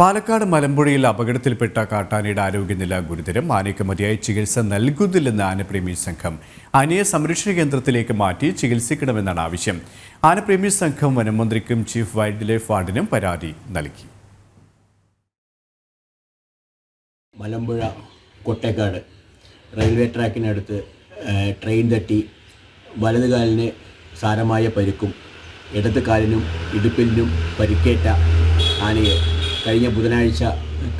പാലക്കാട് മലമ്പുഴയിൽ അപകടത്തിൽപ്പെട്ട കാട്ടാനയുടെ ആരോഗ്യനില ഗുരുതരം. ആനയ്ക്ക് മതിയായ ചികിത്സ നൽകുന്നില്ലെന്ന് ആനപ്രേമി സംഘം. ആനയെ സംരക്ഷണ കേന്ദ്രത്തിലേക്ക് മാറ്റി ചികിത്സിക്കണമെന്നാണ് ആവശ്യം. ആനപ്രേമി സംഘം വനമന്ത്രിക്കും ചീഫ് വൈൽഡ് ലൈഫ് വാർഡിനും പരാതി നൽകി. മലമ്പുഴ കൊട്ടേക്കാട് റെയിൽവേ ട്രാക്കിനടുത്ത് ട്രെയിൻ തട്ടി വലത് കാലിന് സാരമായ പരിക്കും ഇടത് കാലിനും ഇടുപ്പിനും പരിക്കേറ്റ ആനയെ കഴിഞ്ഞ ബുധനാഴ്ച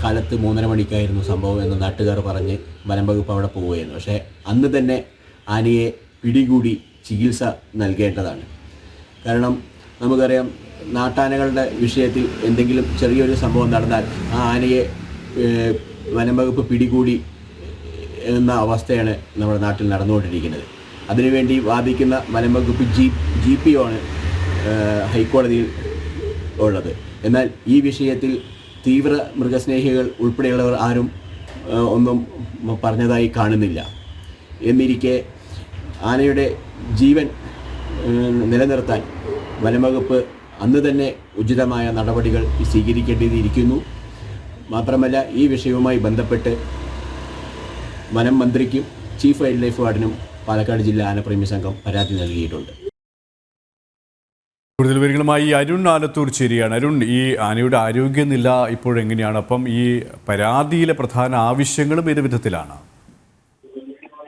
കാലത്ത് മൂന്നര മണിക്കായിരുന്നു സംഭവം എന്ന് നാട്ടുകാർ പറഞ്ഞ് വനം വകുപ്പ് അവിടെ പോവുകയായിരുന്നു. പക്ഷേ അന്ന് തന്നെ ആനയെ പിടികൂടി ചികിത്സ നൽകേണ്ടതാണ്. കാരണം നമുക്കറിയാം നാട്ടാനകളുടെ വിഷയത്തിൽ എന്തെങ്കിലും ചെറിയൊരു സംഭവം നടന്നാൽ ആ ആനയെ വനംവകുപ്പ് വനം വകുപ്പ് പിടികൂടി എന്ന അവസ്ഥയാണ് നമ്മുടെ നാട്ടിൽ നടന്നുകൊണ്ടിരിക്കുന്നത്. അതിനുവേണ്ടി വാദിക്കുന്ന വനം വകുപ്പ് ജി ജി പി ആണ് ഹൈക്കോടതിയിൽ ഉള്ളത്. എന്നാൽ ഈ വിഷയത്തിൽ തീവ്ര മൃഗസ്നേഹികൾ ഉൾപ്പെടെയുള്ളവർ ആരും ഒന്നും പറഞ്ഞതായി കാണുന്നില്ല. എന്നിരിക്കെ ആനയുടെ ജീവൻ നിലനിർത്താൻ വനംവകുപ്പ് അന്ന് തന്നെ ഉചിതമായ നടപടികൾ സ്വീകരിക്കേണ്ടിയിരിക്കുന്നു. മാത്രമല്ല ഈ വിഷയവുമായി ബന്ധപ്പെട്ട് വനം മന്ത്രിക്കും ചീഫ് വൈൽഡ് ലൈഫ് വാർഡിനും പാലക്കാട് ജില്ലാ ആനപ്രേമി സംഘം പരാതി നൽകിയിട്ടുണ്ട്. കൂടുതൽ വിവരങ്ങളുമായി അരുൺ ആലത്തൂർ ചേരിയാണ് അരുൺ ഈ ആനയുടെ ആരോഗ്യനില ഇപ്പോഴെങ്ങനെയാണ്? അപ്പം ഈ പരാതിയിലെ പ്രധാന ആവശ്യങ്ങളും ഏത് വിധത്തിലാണ്?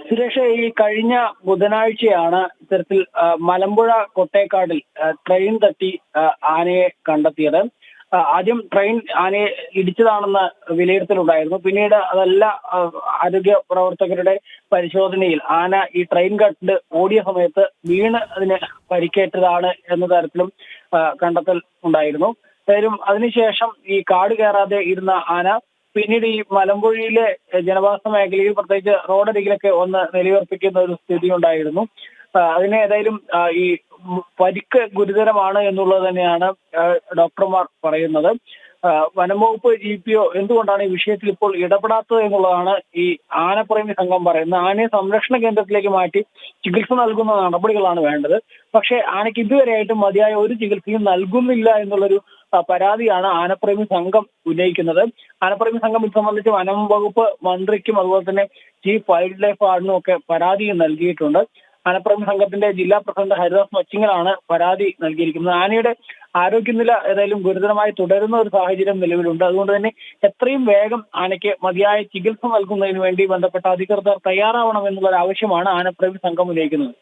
സുരേഷ് ഈ കഴിഞ്ഞ ബുധനാഴ്ചയാണ് ഇത്തരത്തിൽ മലമ്പുഴ കൊട്ടേക്കാടിൽ ട്രെയിൻ തട്ടി ആനയെ കണ്ടെത്തിയത്. ആദ്യം ട്രെയിൻ ആനയെ ഇടിച്ചതാണെന്ന് വിലയിരുത്തലുണ്ടായിരുന്നു. പിന്നീട് അതല്ല ആരോഗ്യ പ്രവർത്തകരുടെ പരിശോധനയിൽ ആന ഈ ട്രെയിൻ കട്ട് ഓടിയ സമയത്ത് വീണ് അതിന് പരിക്കേറ്റതാണ് എന്ന തരത്തിലും കണ്ടെത്തൽ ഉണ്ടായിരുന്നു. ഏതായാലും അതിനുശേഷം ഈ കാട് കയറാതെ ഇരുന്ന ആന പിന്നീട് ഈ മലമ്പുഴയിലെ ജനവാസ മേഖലയിൽ പ്രത്യേകിച്ച് റോഡരികിലൊക്കെ ഒന്ന് നിലയുറപ്പിക്കുന്ന ഒരു സ്ഥിതി ഉണ്ടായിരുന്നു അതിനെ ഏതായാലും ഈ പരിക്ക് ഗുരുതരമാണ് എന്നുള്ളത് തന്നെയാണ് ഡോക്ടർമാർ പറയുന്നത്. വനംവകുപ്പ് വനം വകുപ്പ് ജി പി ഒ എന്തുകൊണ്ടാണ് ഈ വിഷയത്തിൽ ഇപ്പോൾ ഇടപെടാത്തത് എന്നുള്ളതാണ് ഈ ആനപ്രേമി സംഘം പറയുന്നത്. ആനയെ സംരക്ഷണ കേന്ദ്രത്തിലേക്ക് മാറ്റി ചികിത്സ നൽകുന്ന നടപടികളാണ് വേണ്ടത്. പക്ഷേ ആനയ്ക്ക് ഇതുവരെയായിട്ടും മതിയായ ഒരു ചികിത്സയും നൽകുന്നില്ല എന്നുള്ളൊരു പരാതിയാണ് ആനപ്രേമി സംഘം ഉന്നയിക്കുന്നത്. ആനപ്രേമി സംഘം ഇത് സംബന്ധിച്ച് വനം വകുപ്പ് മന്ത്രിക്കും അതുപോലെ തന്നെ ചീഫ് വൈൽഡ് ലൈഫ് വാർഡിനും ഒക്കെ പരാതി നൽകിയിട്ടുണ്ട്. ആനപ്രേമി സംഘത്തിന്റെ ജില്ലാ പ്രസിഡന്റ് ഹരിദാസ് മച്ചിങ്ങലാണ് പരാതി നൽകിയിരിക്കുന്നത്. ആനയുടെ ആരോഗ്യനില ഏതായാലും ഗുരുതരമായി തുടരുന്ന ഒരു സാഹചര്യം നിലവിലുണ്ട്. അതുകൊണ്ട് തന്നെ എത്രയും വേഗം ആനയ്ക്ക് മതിയായ ചികിത്സ നൽകുന്നതിന് വേണ്ടി ബന്ധപ്പെട്ട അധികൃതർ തയ്യാറാവണം എന്നുള്ള ഒരു ആവശ്യമാണ് ആനപ്രേമി സംഘം ഉന്നയിക്കുന്നത്.